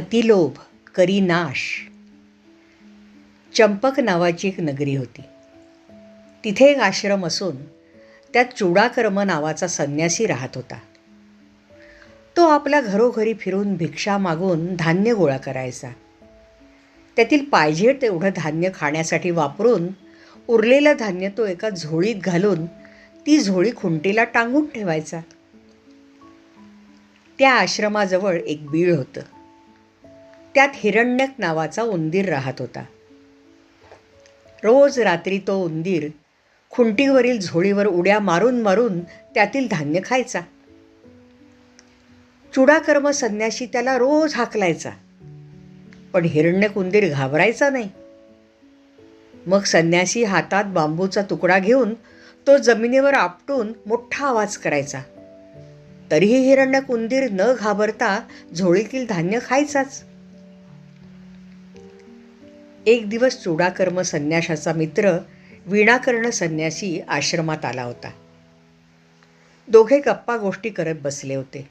अतिलोभ करी नाश. चंपक नावाची एक नगरी होती. तिथे एक आश्रम असून त्यात चुडाकर्म नावाचा संन्यासी राहत होता. तो आपल्या घरोघरी फिरून भिक्षा मागून धान्य गोळा करायचा. त्यातील पाहिजे तेवढं धान्य खाण्यासाठी वापरून उरलेलं धान्य तो एका झोळीत घालून ती झोळी खुंटीला टांगून ठेवायचा. त्या आश्रमाजवळ एक बीळ होतं. त्यात हिरण्यक नावाचा उंदीर राहत होता. रोज रात्री तो उंदीर खुंटीवरील झोळीवर उड्या मारून मारून त्यातील धान्य खायचा. चुडाकर्म संन्याशी त्याला रोज हाकलायचा. पण हिरण्यक उंदीर घाबरायचा नाही. मग संन्यासी हातात बांबूचा तुकडा घेऊन तो जमिनीवर आपटून मोठा आवाज करायचा. तरीही हिरण्यक उंदीर न घाबरता झोळीतील धान्य खायचाच. एक दिवस चुडाकर्म संन्याशाचा मित्र विणाकर्ण संन्यासी आश्रमात आला होता. दोघे गप्पा गोष्टी करत बसले होते.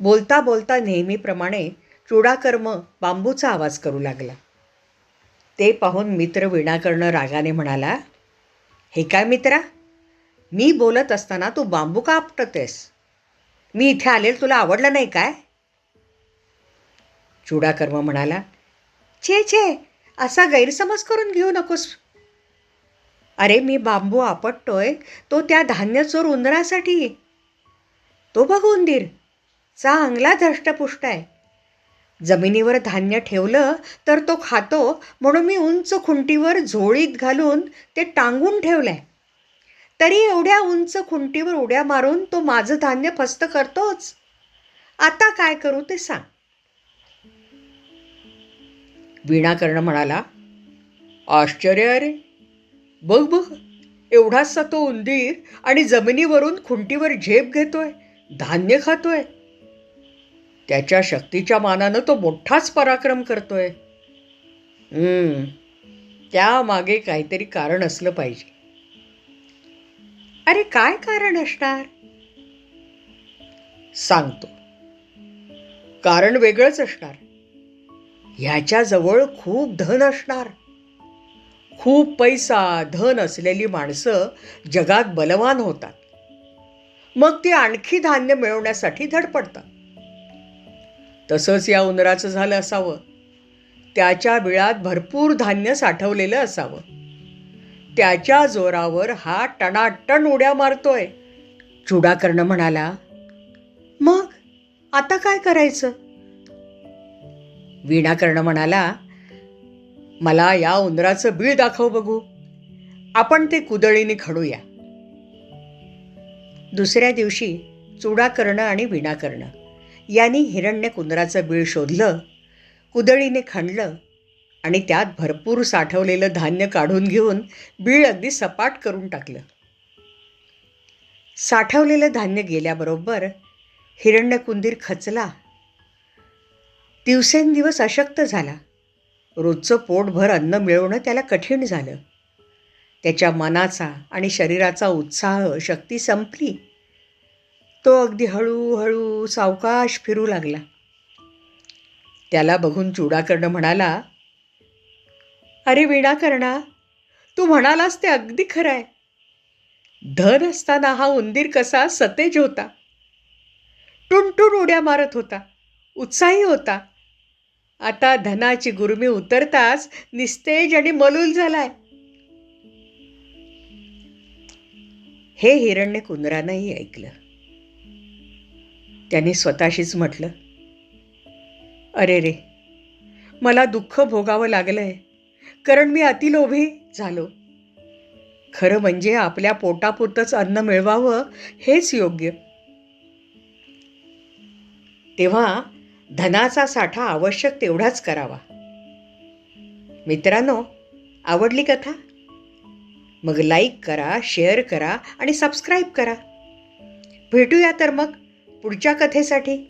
बोलता बोलता नेहमीप्रमाणे चुडाकर्म बांबूचा आवाज करू लागला. ते पाहून मित्र विणाकर्ण रागाने म्हणाला हे काय मित्रा? मी बोलत असताना तू बांबू का आपटतेस? मी इथे आलेलं तुला आवडलं नाही काय? चुडाकर्म म्हणाला छे छे असा गैरसमज करून घेऊ नकोस. अरे मी बांबू आपटतोय तो त्या धान्य चोर उंदरासाठी. तो बघ उंदीर चांगला धष्टपुष्ट आहे. जमिनीवर धान्य ठेवलं तर तो खातो म्हणून मी उंच खुंटीवर झोळीत घालून ते टांगून ठेवलंय. तरी एवढ्या उंच खुंटीवर उड्या मारून तो माझं धान्य फस्त करतोच. आता काय करू ते सांग. विणाकर्ण म्हणाला आश्चर्य अरे बघ बघ एवढासा तो उंदीर आणि जमिनीवरून खुंटीवर झेप घेतोय धान्य खातोय. त्याच्या शक्तीच्या मानानं तो मोठाच पराक्रम करतोय. त्यामागे काहीतरी कारण असलं पाहिजे. अरे काय कारण असणार? सांगतो. कारण वेगळंच असणार. ह्याच्याजवळ खूप धन असणार. खूप पैसा धन असलेली माणसं जगात बलवान होतात. मग ती आणखी धान्य मिळवण्यासाठी धडपडतात. तसंच या उंदराचं झालं असावं. त्याच्या बिळात भरपूर धान्य साठवलेलं असावं. त्याच्या जोरावर हा टणाटण उड्या मारतोय. चुडाकर्ण म्हणाला मग आता काय करायचं? विणाकर्ण म्हणाला मला या उंदराचं बीळ दाखव बघू. आपण ते कुदळीने खडूया. दुसऱ्या दिवशी चुडाकर्ण आणि विणाकर्ण यांनी हिरण्य कुंदराचं बीळ शोधलं कुदळीने खणलं आणि त्यात भरपूर साठवलेलं धान्य काढून घेऊन बीळ अगदी सपाट करून टाकलं. साठवलेलं धान्य गेल्याबरोबर हिरण्यकुंदीर खचला दिवसेंदिवस अशक्त झाला. रोजचं पोटभर अन्न मिळवणं त्याला कठीण झालं. त्याच्या मनाचा आणि शरीराचा उत्साह शक्ती संपली. तो अगदी हळूहळू सावकाश फिरू लागला. त्याला बघून चुडाकर्ण म्हणाला अरे विणाकर्णा तू म्हणालास ते अगदी खरं आहे धन असताना हा उंदीर कसा सतेज होता. टुनटुन उड्या मारत होता उत्साही होता. आता धनाची गुरमी उतरताच निस्तेज आणि मलूल झालाय. हे हिरण्य कुंदरानंही ऐकलं. त्याने स्वतःशीच म्हटलं अरे रे मला दुःख भोगावं लागलंय. कारण मी अतिलोभी झालो. खरं म्हणजे आपल्या पोटापुरतंच अन्न मिळवावं हेच योग्य. तेव्हा धनाचा साठा आवश्यक तेवढाच करावा. मित्रांनो आवडली कथा? मग लाईक करा शेअर करा आणि सबस्क्राईब करा. भेटूया तर मग पुढच्या कथेसाठी.